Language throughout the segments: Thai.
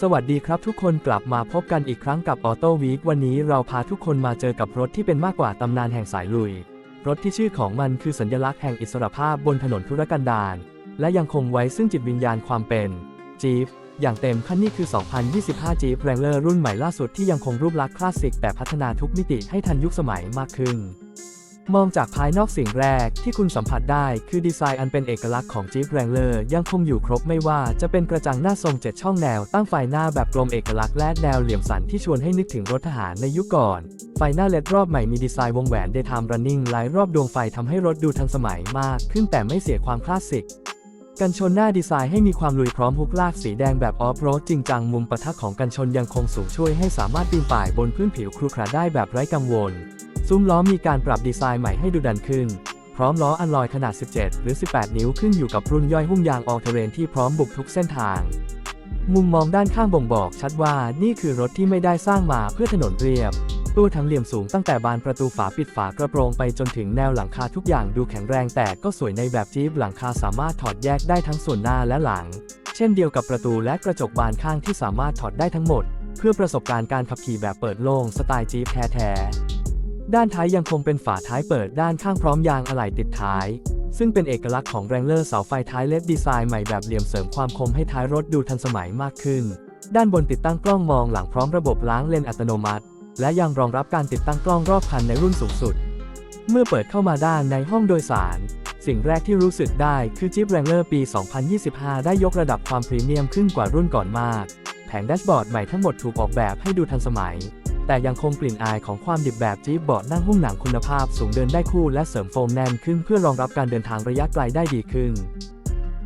สวัสดีครับทุกคนกลับมาพบกันอีกครั้งกับออโต้วีควันนี้เราพาทุกคนมาเจอกับรถที่เป็นมากกว่าตำนานแห่งสายลุย รถที่ชื่อของมันคือสัญลักษณ์แห่งอิสรภาพบนถนนธุรกันดารและยังคงไว้ซึ่งจิตวิญญาณความเป็นจีฟอย่างเต็มขั้นนี่คือ 2025 Jeep Wrangler รุ่นใหม่ล่าสุดที่ยังคงรูปลักษณ์คลาสสิกแต่พัฒนาทุกมิติให้ทันยุคสมัยมากขึ้น มองจากภายนอกสิ่งแรกที่คุณสัมผัสได้คือดีไซน์อันเป็นเอกลักษณ์ของ Jeep Wrangler ยังคงอยู่ครบไม่ว่าจะเป็นกระจังหน้าทรง7ช่องแนวตั้งไฟหน้าแบบกลมเอกลักษณ์และแนวเหลี่ยมสันที่ชวนให้นึกถึงรถทหารในยุคก่อน ไฟหน้าเลดรอบใหม่มีดีไซน์วงแหวน Daytime Running หลายรอบดวงไฟทำให้รถดูทันสมัยมากขึ้นแต่ไม่เสียความคลาสสิกกันชนหน้าดีไซน์ให้มีความลุยพร้อมฮุกลากสีแดงแบบออฟโรดจริงจังมุมปะทะของกันชนยังคงสูงช่วยให้สามารถปีนป่ายบนพื้นผิวครุขระได้แบบไร้กังวล ซุ้มล้อมีการปรับดีไซน์ใหม่ให้ดูดันขึ้น พร้อมล้ออันลอยขนาด 17 หรือ 18 นิ้วขึ้นอยู่กับรุ่นย่อยหุ้มยางออ l เทเรนที่พร้อมบุกทุกเส้นทาง มุมมองด้านข้างบ่งบอกชัดว่านี่คือรถที่ไม่ได้สร้างมาเพื่อถนนเรียบตู้ทั้งเหลี่ยมสูงตั้งแต่บานประตูฝาปิดฝากระโปรงไปจนถึงแนวหลังคาทุกอย่างดูแข็งแรงแต่ก็สวยในแบบจี๊ปหลังคาสามารถถอดแยกได้ทั้งส่วนหน้าและหลัง เช่นเดียวกับประตูและกระจกบานข้างที่สามารถถอดได้ทั้งหมด เพื่อประสบการณ์การขับขี่แบบเปิดโล่งสไตล์จี๊ปแท้ๆ ด้านท้ายยังคงเป็นฝาท้ายเปิดด้านข้างพร้อมยางอะไหล่ติดท้าย ซึ่งเป็นเอกลักษณ์ของแรงเลอร์เสาไฟท้ายเลดดีไซน์ใหม่แบบเหลี่ยมเสริมความคมให้ท้ายรถดูทันสมัยมากขึ้น ด้านบนติดตั้งกล้องมองหลังพร้อมระบบล้างเลนอัตโนมัติ และยังรองรับการติดตั้งกล้องรอบคันในรุ่นสูงสุด เมื่อเปิดเข้ามาด้านในห้องโดยสาร สิ่งแรกที่รู้สึกได้คือ Jeep Wrangler ปี 2025 ได้ยกระดับความพรีเมียมขึ้นกว่ารุ่นก่อนมาก แผงแดชบอร์ดใหม่ทั้งหมดถูกออกแบบให้ดูทันสมัย แต่ยังคงกลิ่นอายของความดิบแบบจี๊ปเบาะนั่งหุ้มหนังคุณภาพสูงเดินได้คู่และเสริมโฟมแน่นขึ้นเพื่อรองรับการเดินทางระยะไกลได้ดีขึ้น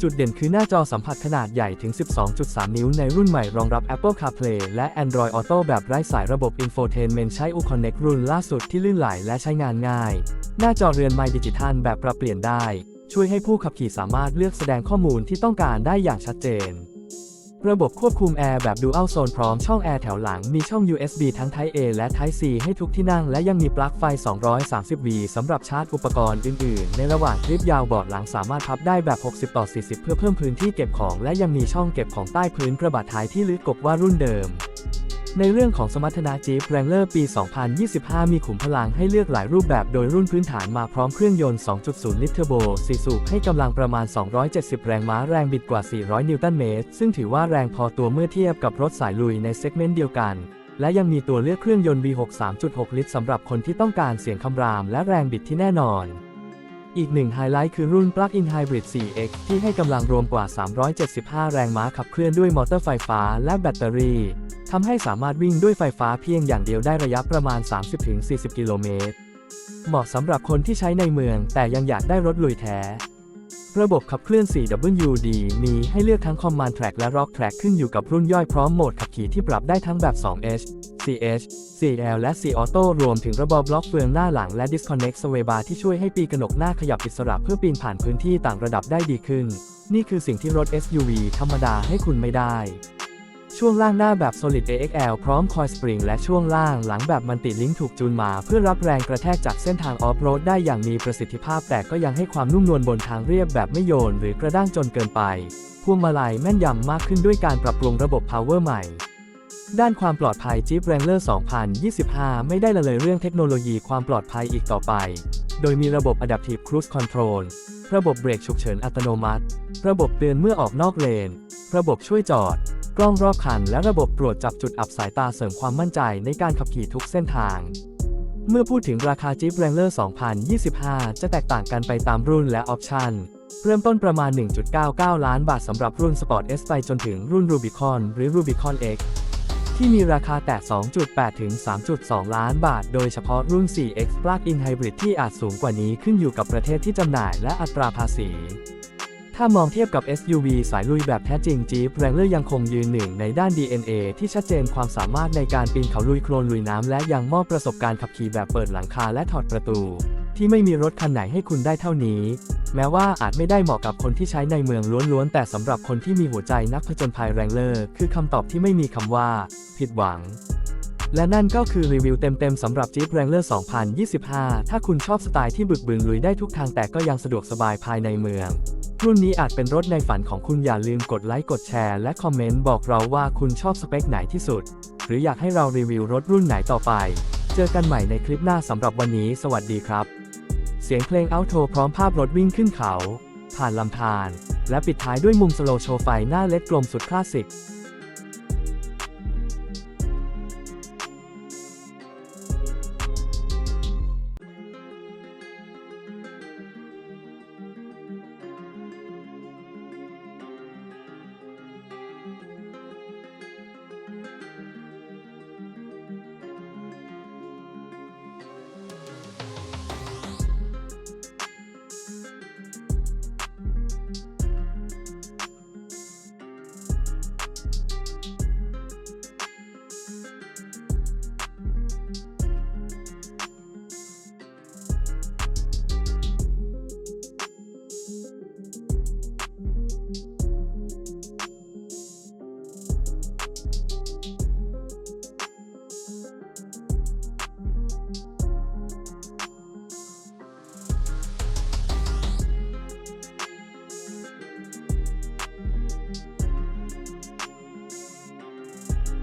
จุดเด่นคือหน้าจอสัมผัสขนาดใหญ่ถึง 12.3 นิ้วในรุ่นใหม่รองรับ Apple CarPlay และ Android Auto แบบไร้สายระบบ Infotainment ใช้ Uconnect รุ่นล่าสุดที่ลื่นไหลและใช้งานง่าย หน้าจอเรือนไมดิจิทัลแบบปรับเปลี่ยนได้ ช่วยให้ผู้ขับขี่สามารถเลือกแสดงข้อมูลที่ต้องการได้อย่างชัดเจน ระบบควบคุมแอร์แบบ Dual Zone พร้อมช่องแอร์แถวหลัง มีช่อง USB ทั้ง Type A และ Type C ให้ทุกที่นั่ง และยังมีปลั๊กไฟ 230V สำหรับชาร์จอุปกรณ์อื่น ๆ ในระหว่างทริปยาวเบาะหลังสามารถพับได้แบบ 60 ต่อ 40 เพื่อเพิ่มพื้นที่เก็บของ และยังมีช่องเก็บของใต้พื้นกระบะท้ายที่ลึกกบว่ารุ่นเดิม ในเรื่องของสมรรถนะ Jeep Wrangler ปี 2025 มีขุมพลังให้เลือกหลายรูปแบบโดยรุ่นพื้นฐานมาพร้อมเครื่องยนต์ 2.0 ลิตรเทอร์โบ4สูบให้กำลังประมาณ 270 แรงม้าแรงบิดกว่า 400 นิวตันเมตร ซึ่งถือว่าแรงพอตัวเมื่อเทียบกับรถสายลุยในเซกเมนต์เดียวกัน และยังมีตัวเลือกเครื่องยนต์ V6 3.6 ลิตรสำหรับคนที่ต้องการเสียงคำรามและแรงบิดที่แน่นอนอีกหนึ่งไฮไลท์คือรุ่น Plug-in Hybrid 4X ที่ให้กำลังรวมกว่า 375 แรงม้าขับเคลื่อนด้วยมอเตอร์ไฟฟ้าและแบตเตอรี่ ทำให้สามารถวิ่งด้วยไฟฟ้าเพียงอย่างเดียวได้ระยะประมาณ 30-40 กิโลเมตร เหมาะสำหรับคนที่ใช้ในเมือง แต่ยังอยากได้รถลุยแท้ ระบบขับเคลื่อน 4WD มีให้เลือกทั้ง Command Track และ Rock Track ขึ้นอยู่กับรุ่นย่อยพร้อมโหมดขับขี่ที่ปรับได้ทั้งแบบ 2H CH CL และ C Auto รวมถึงระบบบล็อกเฟืองหน้าหลังและ Disconnect Sway Bar ที่ช่วยให้ปีกระหนกหน้าขยับอิสระเพื่อปีนผ่านพื้นที่ต่างระดับได้ดีขึ้น นี่คือสิ่งที่รถ SUV ธรรมดาให้คุณไม่ได้ ช่วงล่างหน้าแบบ Solid AXL พร้อมคอยสปริงและช่วงล่างหลังแบบมันติลิงถูกจูนมา เพื่อรับแรงกระแทกจากเส้นทางออฟโรดได้อย่างมีประสิทธิภาพ แต่ก็ยังให้ความนุ่มนวลบนทางเรียบแบบไม่โยน หรือกระด้างจนเกินไป พวงมาลัยแม่นยำมากขึ้นด้วยการปรับปรุงระบบ Power ใหม่ด้านความปลอดภัย Jeep Wrangler 2025 ไม่ได้ละเลยเรื่องเทคโนโลยีความปลอดภัยอีกต่อไป โดยมีระบบ Adaptive Cruise Control ระบบเบรกฉุกเฉินอัตโนมัติ ระบบเตือนเมื่อออกนอกเลน ระบบช่วยจอด กล้องรอบคัน และระบบตรวจจับจุดอับสายตาเสริมความมั่นใจในการขับขี่ทุกเส้นทาง เมื่อพูดถึงราคา Jeep Wrangler 2025 จะแตกต่างกันไปตามรุ่นและออปชันเริ่มต้นประมาณ 1.99 ล้านบาทสำหรับรุ่น Sport S ไปจนถึงรุ่น Rubicon หรือ Rubicon X ที่มีราคาแต่ 2.8 ถึง 3.2 ล้านบาท โดยเฉพาะรุ่น 4X Plug-in Hybrid ที่อาจสูงกว่านี้ขึ้นอยู่กับประเทศที่จำหน่ายและอัตราภาษี ถ้ามองเทียบกับ SUV สายลุยแบบแท้จริง Jeep Wrangler ยังคงยืนหนึ่งในด้าน DNA ที่ชัดเจนความสามารถในการปีนเขาลุยโคลนลุยน้ำและยังมอบประสบการณ์ขับขี่แบบเปิดหลังคาและถอดประตู ที่ไม่มีรถคันไหนให้คุณได้เท่านี้ แม้ว่าอาจไม่ได้เหมาะกับคนที่ใช้ในเมืองล้วนๆ แต่สำหรับคนที่มีหัวใจนักผจญภัยแรงเลอร์คือคำตอบที่ไม่มีคำว่า ผิดหวัง และนั่นก็คือรีวิวเต็มๆสำหรับ Jeep Wrangler 2025 ถ้าคุณชอบสไตล์ที่บึกบึนลุยได้ทุกทางแต่ก็ยังสะดวกสบายภายในเมือง รุ่นนี้อาจเป็นรถในฝันของคุณอย่าลืมกดไลค์กดแชร์และคอมเมนต์บอกเราว่าคุณชอบสเปคไหนที่สุด หรืออยากให้เรารีวิวรถรุ่นไหนต่อไป เจอกันใหม่ในคลิปหน้าสำหรับวันนี้ สวัสดีครับ เสียงเพลงเอาโทพร้อมภาพรถวิ่งขึ้นเขา ผ่านลำธารและปิดท้ายด้วยมุมสโลว์โชว์ไฟหน้าเล็ดกลมสุดคลาสสิก